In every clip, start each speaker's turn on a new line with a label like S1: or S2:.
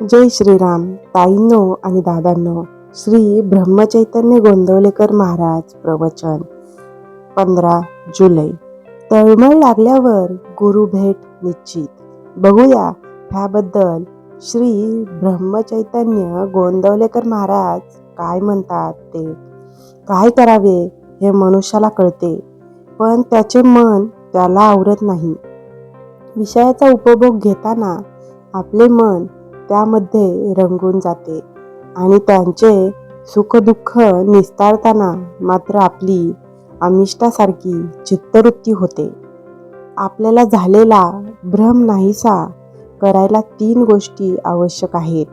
S1: जय श्रीराम. ताईंनो आणि दादांनो श्री ब्रह्मचैतन्य गोंदवलेकर महाराज प्रवचन. पंधरा जुलै. तळमळ लागल्यावर गुरु भेट निश्चित. बघूया ह्याबद्दल श्री ब्रह्मचैतन्य गोंदवलेकर महाराज काय म्हणतात ते. काय करावे हे मनुष्याला कळते पण त्याचे मन त्याला आवरत नाही. विषयाचा उपभोग घेताना आपले मन त्यामध्ये रंगून जाते आणि त्यांचे सुखदुःख निस्तारताना मात्र आपली अमिष्टासारखी चित्तवृत्ती होते. आपल्याला झालेला भ्रम नाहीसा करायला तीन गोष्टी आवश्यक आहेत.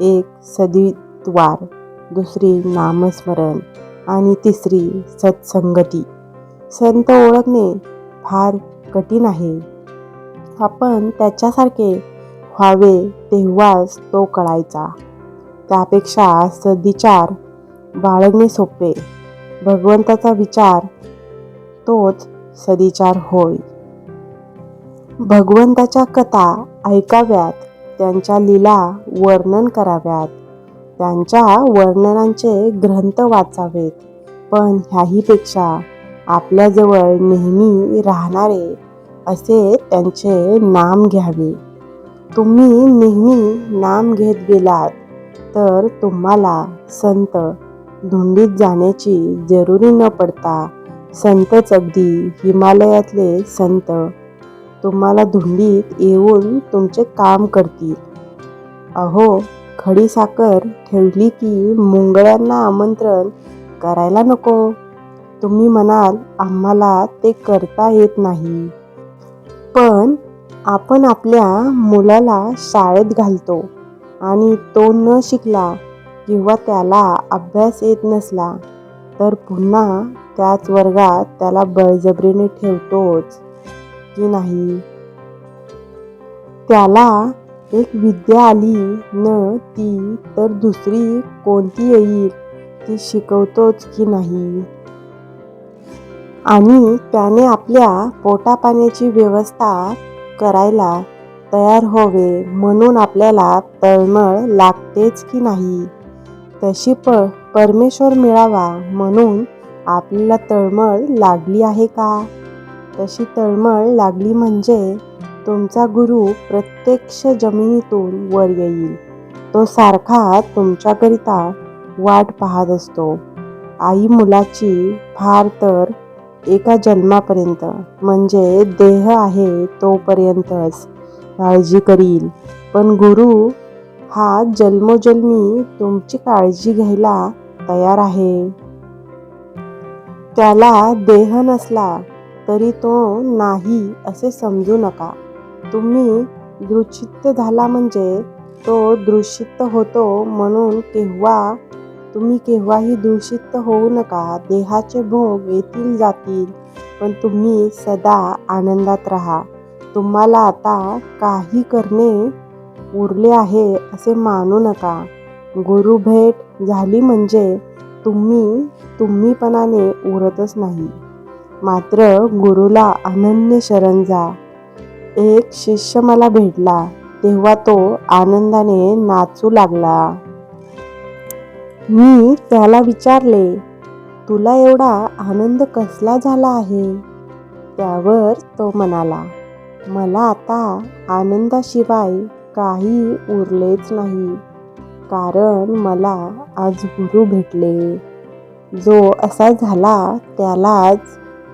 S1: एक सदिद्वार दुसरी नामस्मरण आणि तिसरी सत्संगती. संत ओळखणे फार कठीण आहे. आपण त्याच्यासारखे व्हावे तेव्हाच तो कळायचा. त्यापेक्षा सदिचार बाळगणे सोपे. भगवंताचा विचार तोच सदिचार होय. भगवंताच्या कथा ऐकाव्यात त्यांच्या लीला वर्णन कराव्यात त्यांच्या वर्णनांचे ग्रंथ वाचावेत. पण ह्याहीपेक्षा आपल्याजवळ नेहमी राहणारे असे त्यांचे नाम घ्यावे. तुम्ही नेहमी नाम घेत गेलात तर तुम्हाला संत धुंडीत जाण्याची जरुरी न पडता संतच अगदी हिमालयातले संत तुम्हाला धुंडीत येऊन तुमचे काम करतील. अहो खडी साखर ठेवली की मुंगळ्यांना आमंत्रण करायला नको. तुम्ही म्हणाल आम्हाला ते करता येत नाही. पण आपण आपल्या मुलाला शाळेत घालतो आणि तो न शिकला किंवा त्याला अभ्यास येत नसला तर पुन्हा त्याच वर्गात त्याला बळजबरीने ठेवतोच की नाही? त्याला एक विद्या आली न ती तर दुसरी कोणती येईल ती शिकवतोच की नाही? आणि त्याने आपल्या पोटापाण्याची व्यवस्था करायला तयार होवे म्हणून आपल्याला तळमळ लागतेच की नाही? तशी प परमेश्वर मिळावा म्हणून आपल्याला तळमळ लागली आहे का? तशी तळमळ लागली म्हणजे तुमचा गुरु प्रत्यक्ष जमिनीतून वर येईल. तो सारखा तुमच्याकरिता वाट पाहत असतो. आई मुलाची फार तर एका जन्मापर्यंत म्हणजे देह आहे तोपर्यंतच काळजी करील. पण गुरु हा जन्मोजन्मी तुमची काळजी घ्यायला तयार आहे. त्याला देह नसला तरी तो नाही असे समजू नका. तुम्ही दृचित्त झाला म्हणजे तो दृश्चित्त होतो म्हणून केव्हा तुम्ही केव्हाही दूषित होऊ नका. देहाचे भोग येतील जातील पण तुम्ही सदा आनंदात राहा. तुम्हाला आता काही करणे उरले आहे असे मानू नका. गुरु भेट झाली म्हणजे तुम्ही तुम्हीपणाने उरतच नाही. मात्र गुरुला अनन्य शरण जा. एक शिष्य मला भेटला तेव्हा तो आनंदाने नाचू लागला. मी त्याला विचारले तुला एवढा आनंद कसला झाला आहे? त्यावर तो म्हणाला मला आता आनंदाशिवाय काही उरलेच नाही कारण मला आज गुरु भेटले. जो असा झाला त्यालाच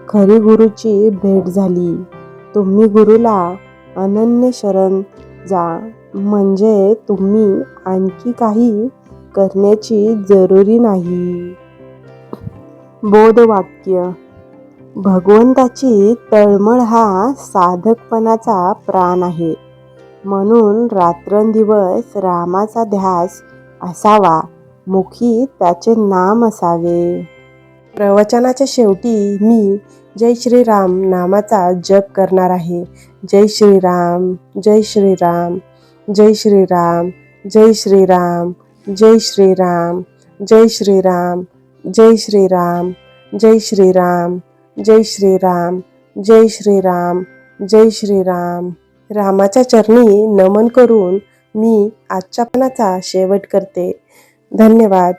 S1: खरी गुरुची भेट झाली. तुम्ही गुरुला अनन्य शरण जा. म्हणजे तुम्ही आणखी काही करण्याची जरुरी नाही. बोधवाक्य. भगवंताची तळमळ हा साधकपणाचा प्राण आहे. म्हणून रात्रंदिवस रामाचा ध्यास असावा मुखी त्याचे नाम असावे. प्रवचनाच्या शेवटी मी जय श्रीराम नामाचा जप करणार आहे. जय श्रीराम जय श्रीराम जय श्रीराम जय श्रीराम. जय श्रीराम जय श्रीराम जय श्रीराम जय श्रीराम जय श्रीराम जय श्रीराम जय श्रीराम. रामाच्या चरणी नमन करून मी आजच्या पणाचा शेवट करते. धन्यवाद.